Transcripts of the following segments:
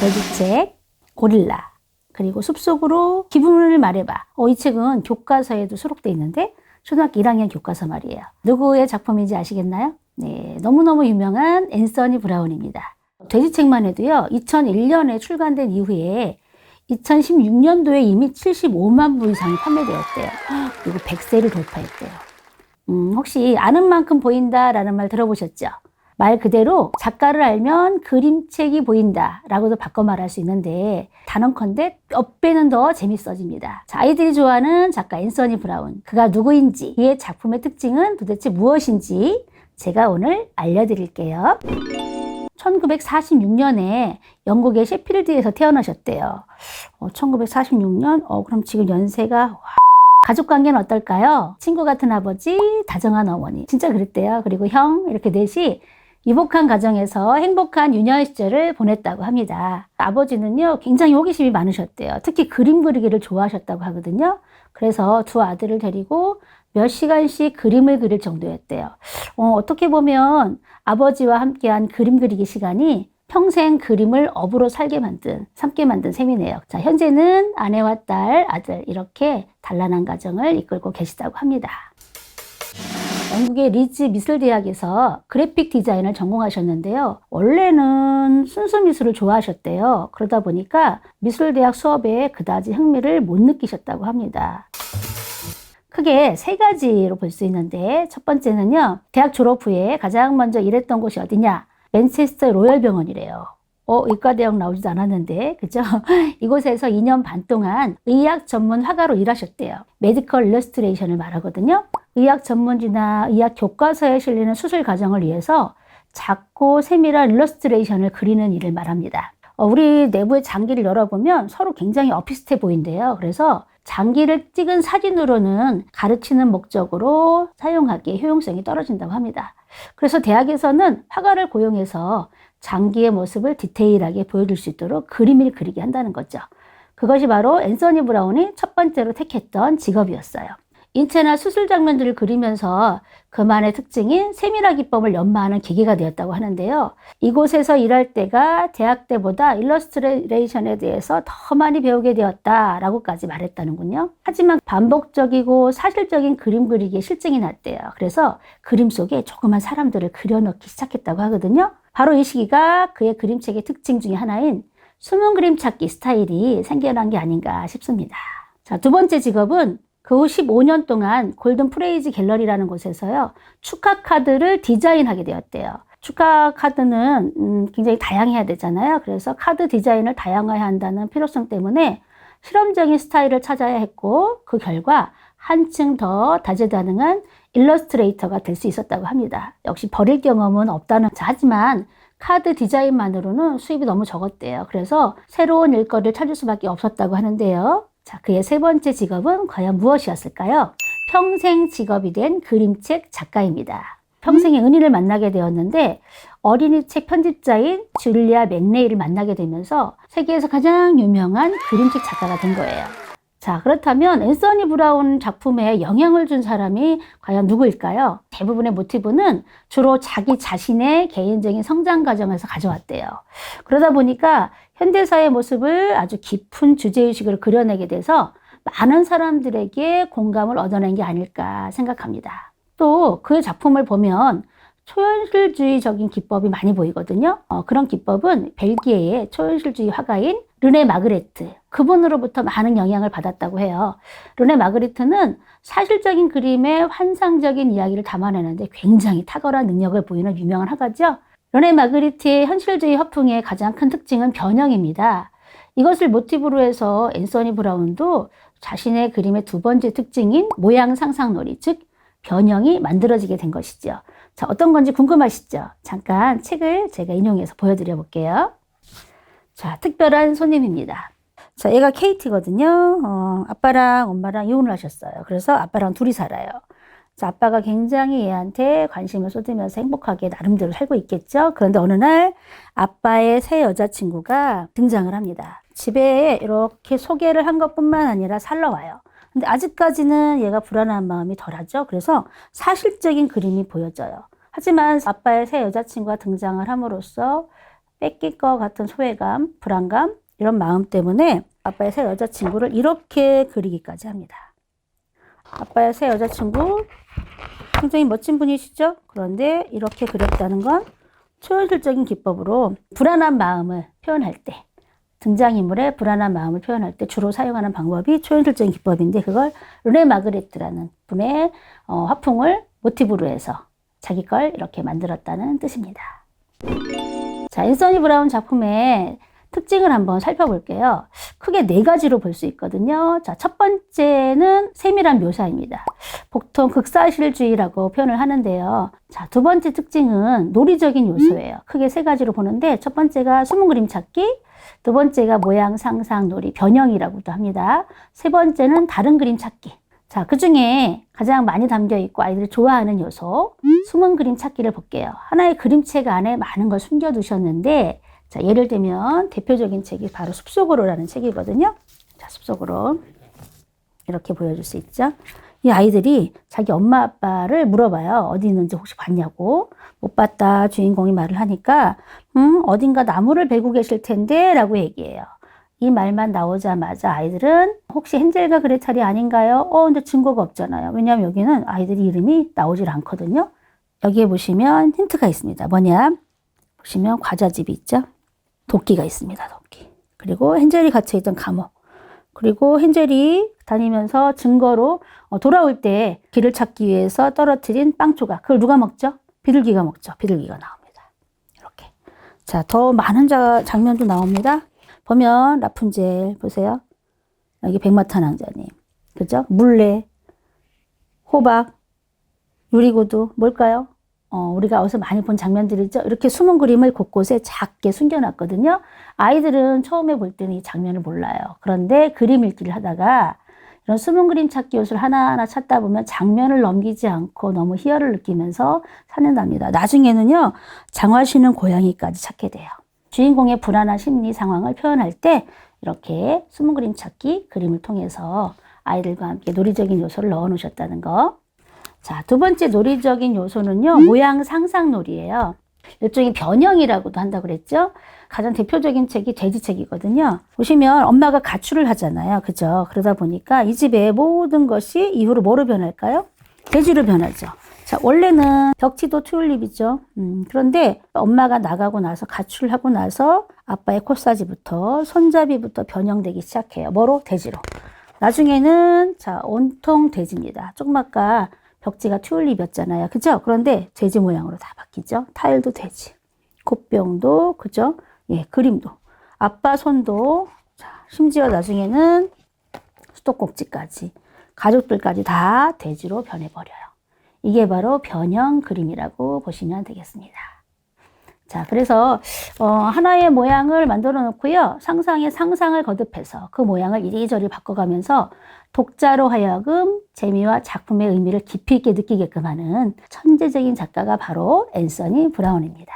돼지책, 고릴라, 그리고 숲속으로 기분을 말해봐. 어, 이 책은 교과서에도 수록돼 있는데 초등학교 1학년 교과서 말이에요. 누구의 작품인지 아시겠나요? 네, 너무너무 유명한 앤서니 브라운입니다. 돼지책만 해도요, 2001년에 출간된 이후에 2016년도에 이미 75만 부 이상이 판매되었대요. 그리고 100세를 돌파했대요. 음, 혹시 아는 만큼 보인다라는 말 들어보셨죠? 말 그대로 작가를 알면 그림책이 보인다 라고도 바꿔 말할 수 있는데 단언컨대 몇 배는 더 재밌어집니다. 자, 아이들이 좋아하는 작가 앤서니 브라운. 그가 누구인지, 그의 작품의 특징은 도대체 무엇인지 제가 오늘 알려드릴게요. 1946년에 영국의 셰필드에서 태어나셨대요. 어, 1946년? 어, 그럼 지금 연세가 와, 가족 관계는 어떨까요? 친구 같은 아버지, 다정한 어머니. 진짜 그랬대요. 그리고 형, 이렇게 넷이 유복한 가정에서 행복한 유년 시절을 보냈다고 합니다. 아버지는요, 굉장히 호기심이 많으셨대요. 특히 그림 그리기를 좋아하셨다고 하거든요. 그래서 두 아들을 데리고 몇 시간씩 그림을 그릴 정도였대요. 어, 떻게 보면 아버지와 함께한 그림 그리기 시간이 평생 그림을 업으로 살게 만든, 삼게 만든 셈이네요. 자, 현재는 아내와 딸, 아들, 이렇게 단란한 가정을 이끌고 계시다고 합니다. 영국의 리즈 미술대학에서 그래픽 디자인을 전공하셨는데요. 원래는 순수 미술을 좋아하셨대요. 그러다 보니까 미술대학 수업에 그다지 흥미를 못 느끼셨다고 합니다. 크게 세 가지로 볼 수 있는데 첫 번째는요. 대학 졸업 후에 가장 먼저 일했던 곳이 어디냐? 맨체스터 로열 병원이래요. 어, 의과대학 나오지도 않았는데, 그죠? 이곳에서 2년 반 동안 의학 전문 화가로 일하셨대요. 메디컬 일러스트레이션을 말하거든요. 의학 전문지나 의학 교과서에 실리는 수술 과정을 위해서 작고 세밀한 일러스트레이션을 그리는 일을 말합니다. 어, 우리 내부의 장기를 열어보면 서로 굉장히 어피스해 보인대요. 그래서 장기를 찍은 사진으로는 가르치는 목적으로 사용하기에 효용성이 떨어진다고 합니다. 그래서 대학에서는 화가를 고용해서 장기의 모습을 디테일하게 보여줄 수 있도록 그림을 그리게 한다는 거죠. 그것이 바로 앤서니 브라운이 첫 번째로 택했던 직업이었어요. 인체나 수술 장면들을 그리면서 그만의 특징인 세밀화 기법을 연마하는 계기가 되었다고 하는데요. 이곳에서 일할 때가 대학 때보다 일러스트레이션에 대해서 더 많이 배우게 되었다라고까지 말했다는군요. 하지만 반복적이고 사실적인 그림 그리기에 실증이 났대요. 그래서 그림 속에 조그만 사람들을 그려넣기 시작했다고 하거든요. 바로 이 시기가 그의 그림책의 특징 중에 하나인 숨은 그림 찾기 스타일이 생겨난 게 아닌가 싶습니다. 자, 두 번째 직업은 그 후 15년 동안 골든 프레이즈 갤러리라는 곳에서요, 축하 카드를 디자인하게 되었대요. 축하 카드는 음, 굉장히 다양해야 되잖아요. 그래서 카드 디자인을 다양화해야 한다는 필요성 때문에 실험적인 스타일을 찾아야 했고, 그 결과 한층 더 다재다능한 일러스트레이터가 될 수 있었다고 합니다. 역시 버릴 경험은 없다는, 하지만 카드 디자인만으로는 수입이 너무 적었대요. 그래서 새로운 일거리를 찾을 수밖에 없었다고 하는데요. 자, 그의 세 번째 직업은 과연 무엇이었을까요? 평생 직업이 된 그림책 작가입니다. 평생의 은인을 만나게 되었는데 어린이 책 편집자인 줄리아 맥레이를 만나게 되면서 세계에서 가장 유명한 그림책 작가가 된 거예요. 자, 그렇다면 앤서니 브라운 작품에 영향을 준 사람이 과연 누구일까요? 대부분의 모티브는 주로 자기 자신의 개인적인 성장 과정에서 가져왔대요. 그러다 보니까 현대사의 모습을 아주 깊은 주제의식으로 그려내게 돼서 많은 사람들에게 공감을 얻어낸 게 아닐까 생각합니다. 또 그의 작품을 보면 초현실주의적인 기법이 많이 보이거든요. 어, 그런 기법은 벨기에의 초현실주의 화가인 르네 마그레트 그분으로부터 많은 영향을 받았다고 해요. 르네 마그레트는 사실적인 그림의 환상적인 이야기를 담아내는데 굉장히 탁월한 능력을 보이는 유명한 화가죠. 르네 마그리트의 현실주의 화풍의 가장 큰 특징은 변형입니다. 이것을 모티브로 해서 앤서니 브라운도 자신의 그림의 두 번째 특징인 모양 상상놀이, 즉 변형이 만들어지게 된 것이죠. 자, 어떤 건지 궁금하시죠? 잠깐 책을 제가 인용해서 보여드려 볼게요. 자, 특별한 손님입니다. 자, 얘가 케이티거든요. 어, 아빠랑 엄마랑 이혼을 하셨어요. 그래서 아빠랑 둘이 살아요. 자, 아빠가 굉장히 얘한테 관심을 쏟으면서 행복하게 나름대로 살고 있겠죠. 그런데 어느 날 아빠의 새 여자친구가 등장을 합니다. 집에 이렇게 소개를 한 것뿐만 아니라 살러 와요. 근데 아직까지는 얘가 불안한 마음이 덜하죠. 그래서 사실적인 그림이 보여져요. 하지만 아빠의 새 여자친구가 등장을 함으로써 뺏길 것 같은 소외감, 불안감, 이런 마음 때문에 아빠의 새 여자친구를 이렇게 그리기까지 합니다. 아빠의 새 여자친구 굉장히 멋진 분이시죠? 그런데 이렇게 그렸다는 건 초현실적인 기법으로 불안한 마음을 표현할 때 등장인물의 불안한 마음을 표현할 때 주로 사용하는 방법이 초현실적인 기법인데 그걸 르네 마그레트라는 분의 어, 화풍을 모티브로 해서 자기 걸 이렇게 만들었다는 뜻입니다. 자, 앤서니 브라운 작품의 특징을 한번 살펴볼게요. 크게 네 가지로 볼 수 있거든요. 자, 첫 번째는 세밀한 묘사입니다. 보통 극사실주의라고 표현을 하는데요. 자, 두 번째 특징은 논리적인 요소예요. 크게 세 가지로 보는데 첫 번째가 숨은 그림 찾기, 두 번째가 모양 상상 놀이 변형이라고도 합니다. 세 번째는 다른 그림 찾기. 자, 그 중에 가장 많이 담겨 있고 아이들이 좋아하는 요소, 숨은 그림 찾기를 볼게요. 하나의 그림책 안에 많은 걸 숨겨 두셨는데 자, 예를 들면 대표적인 책이 바로 숲속으로라는 책이거든요. 자, 숲속으로 이렇게 보여줄 수 있죠. 이 아이들이 자기 엄마 아빠를 물어봐요. 어디 있는지 혹시 봤냐고. 못 봤다. 주인공이 말을 하니까 음, 어딘가 나무를 베고 계실 텐데 라고 얘기해요. 이 말만 나오자마자 아이들은 혹시 헨젤과 그레텔이 아닌가요? 어, 근데 증거가 없잖아요. 왜냐하면 여기는 아이들 이름이 나오질 않거든요. 여기에 보시면 힌트가 있습니다. 뭐냐? 보시면 과자집이 있죠? 도끼가 있습니다. 도끼. 그리고 헨젤이 갇혀 있던 감옥. 그리고 헨젤이 다니면서 증거로 어, 돌아올 때 길을 찾기 위해서 떨어뜨린 빵 조각. 그걸 누가 먹죠? 비둘기가 먹죠. 비둘기가 나옵니다. 이렇게. 자, 더 많은 자, 장면도 나옵니다. 보면 라푼젤 보세요. 여기 백마탄 왕자님. 그죠? 물레, 호박, 유리구두 뭘까요? 어, 우리가 어디서 많이 본 장면들이죠. 이렇게 숨은 그림을 곳곳에 작게 숨겨놨거든요. 아이들은 처음에 볼 때는 이 장면을 몰라요. 그런데 그림 읽기를 하다가 이런 숨은 그림 찾기 요소를 하나하나 찾다 보면 장면을 넘기지 않고 너무 희열을 느끼면서 찾는답니다. 나중에는요, 장화시는 고양이까지 찾게 돼요. 주인공의 불안한 심리 상황을 표현할 때 이렇게 숨은 그림 찾기 그림을 통해서 아이들과 함께 논리적인 요소를 넣어 놓으셨다는 거. 자, 두 번째 논리적인 요소는요, 모양 상상 놀이에요. 일종의 변형이라고도 한다고 그랬죠? 가장 대표적인 책이 돼지책이거든요. 보시면 엄마가 가출을 하잖아요. 그죠? 그러다 보니까 이 집의 모든 것이 이후로 뭐로 변할까요? 돼지로 변하죠. 자, 원래는 벽지도 튤립이죠. 음, 그런데 엄마가 나가고 나서 가출을 하고 나서 아빠의 코사지부터 손잡이부터 변형되기 시작해요. 뭐로? 돼지로. 나중에는 자, 온통 돼지입니다. 조금 아까 벽지가 튤립이었잖아요. 그죠? 그런데 돼지 모양으로 다 바뀌죠. 타일도 돼지. 콧병도, 그죠? 예, 그림도. 아빠 손도, 자, 심지어 나중에는 수도꼭지까지, 가족들까지 다 돼지로 변해버려요. 이게 바로 변형 그림이라고 보시면 되겠습니다. 자, 그래서, 어, 하나의 모양을 만들어 놓고요. 상상에 상상을 거듭해서 그 모양을 이리저리 바꿔가면서 독자로 하여금 재미와 작품의 의미를 깊이 있게 느끼게끔 하는 천재적인 작가가 바로 앤서니 브라운입니다.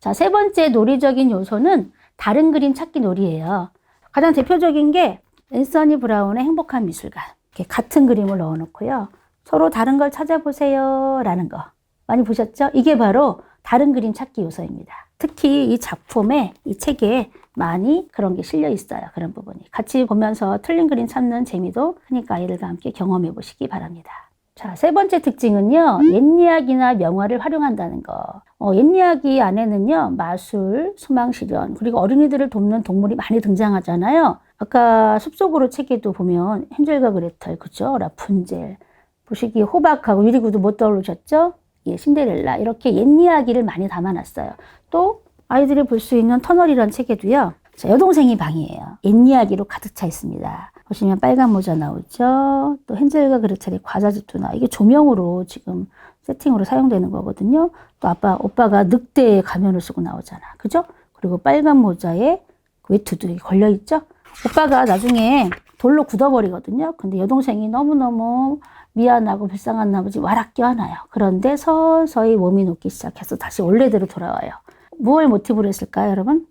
자, 세 번째 놀이적인 요소는 다른 그림 찾기 놀이예요. 가장 대표적인 게 앤서니 브라운의 행복한 미술관. 이렇게 같은 그림을 넣어 놓고요. 서로 다른 걸 찾아보세요. 라는 거. 많이 보셨죠? 이게 바로 다른 그림 찾기 요소입니다. 특히 이 작품에, 이 책에 많이 그런 게 실려 있어요. 그런 부분이. 같이 보면서 틀린 그림 찾는 재미도 하니까 아이들과 함께 경험해 보시기 바랍니다. 자, 세 번째 특징은요, 옛 이야기나 명화를 활용한다는 거. 어, 옛 이야기 안에는요, 마술, 수망실현, 그리고 어린이들을 돕는 동물이 많이 등장하잖아요. 아까 숲속으로 책에도 보면 헨젤과 그레텔, 그죠? 라푼젤. 보시기 호박하고 유리구두 못 떠오르셨죠? 예, 신데렐라. 이렇게 옛 이야기를 많이 담아놨어요. 또 아이들이 볼 수 있는 터널이라는 책에도요. 자, 여동생이 방이에요. 옛 이야기로 가득 차 있습니다. 보시면 빨간 모자 나오죠. 또 헨젤과 그레텔의 과자집도 나. 이게 조명으로 지금 세팅으로 사용되는 거거든요. 또 아빠, 오빠가 늑대의 가면을 쓰고 나오잖아. 그죠? 그리고 빨간 모자에 외투도 걸려 있죠. 오빠가 나중에 돌로 굳어버리거든요. 근데 여동생이 너무너무 미안하고 불쌍한 나머지 와락 껴안아요. 그런데 서서히 몸이 녹기 시작해서 다시 원래대로 돌아와요. 무엇을 모티브로 했을까요, 여러분?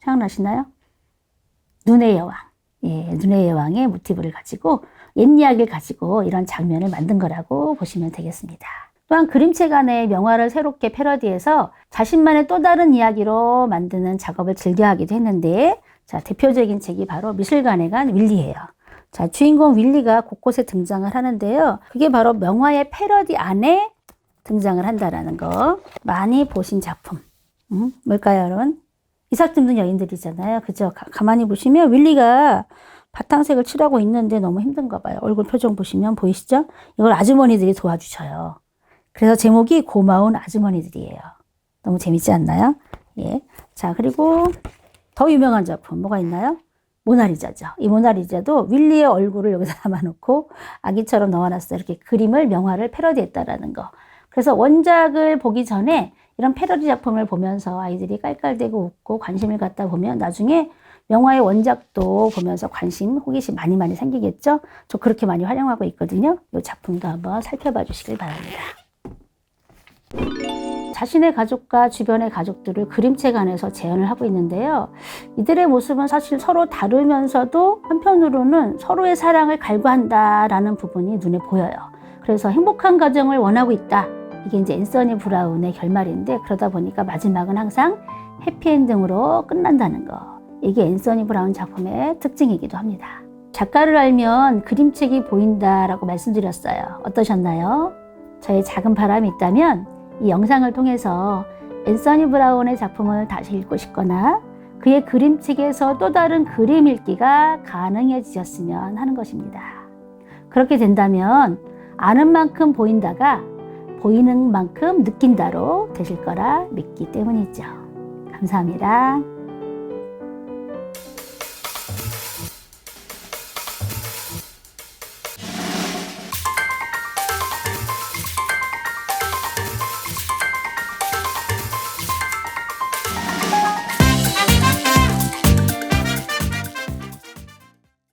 생각나시나요? 눈의 여왕. 예, 눈의 여왕의 모티브를 가지고 옛 이야기를 가지고 이런 장면을 만든 거라고 보시면 되겠습니다. 또한 그림책 안에 명화를 새롭게 패러디해서 자신만의 또 다른 이야기로 만드는 작업을 즐겨하기도 했는데 자 대표적인 책이 바로 미술관에 간 윌리예요. 자 주인공 윌리가 곳곳에 등장을 하는데요. 그게 바로 명화의 패러디 안에 등장을 한다라는 거 많이 보신 작품 음, 뭘까요 여러분? 이삭 듬는 여인들이잖아요. 그죠? 가, 가만히 보시면 윌리가 바탕색을 칠하고 있는데 너무 힘든가 봐요. 얼굴 표정 보시면 보이시죠? 이걸 아주머니들이 도와주셔요. 그래서 제목이 고마운 아주머니들이에요. 너무 재밌지 않나요? 예. 자, 그리고 더 유명한 작품 뭐가 있나요? 모나리자죠. 이 모나리자도 윌리의 얼굴을 여기서 담아놓고 아기처럼 넣어놨어요. 이렇게 그림을 명화를 패러디했다라는 거. 그래서 원작을 보기 전에 이런 패러디 작품을 보면서 아이들이 깔깔대고 웃고 관심을 갖다 보면 나중에 명화의 원작도 보면서 관심, 호기심 많이 많이 생기겠죠? 저 그렇게 많이 활용하고 있거든요. 이 작품도 한번 살펴봐 주시길 바랍니다. 자신의 가족과 주변의 가족들을 그림책 안에서 재현을 하고 있는데요. 이들의 모습은 사실 서로 다르면서도 한편으로는 서로의 사랑을 갈구한다라는 부분이 눈에 보여요. 그래서 행복한 가정을 원하고 있다. 이게 이제 앤서니 브라운의 결말인데 그러다 보니까 마지막은 항상 해피엔딩으로 끝난다는 거. 이게 앤서니 브라운 작품의 특징이기도 합니다. 작가를 알면 그림책이 보인다라고 말씀드렸어요. 어떠셨나요? 저의 작은 바람이 있다면 이 영상을 통해서 앤서니 브라운의 작품을 다시 읽고 싶거나 그의 그림책에서 또 다른 그림 읽기가 가능해지셨으면 하는 것입니다. 그렇게 된다면 아는 만큼 보인다가 보이는 만큼 느낀다로 되실 거라 믿기 때문이죠. 감사합니다.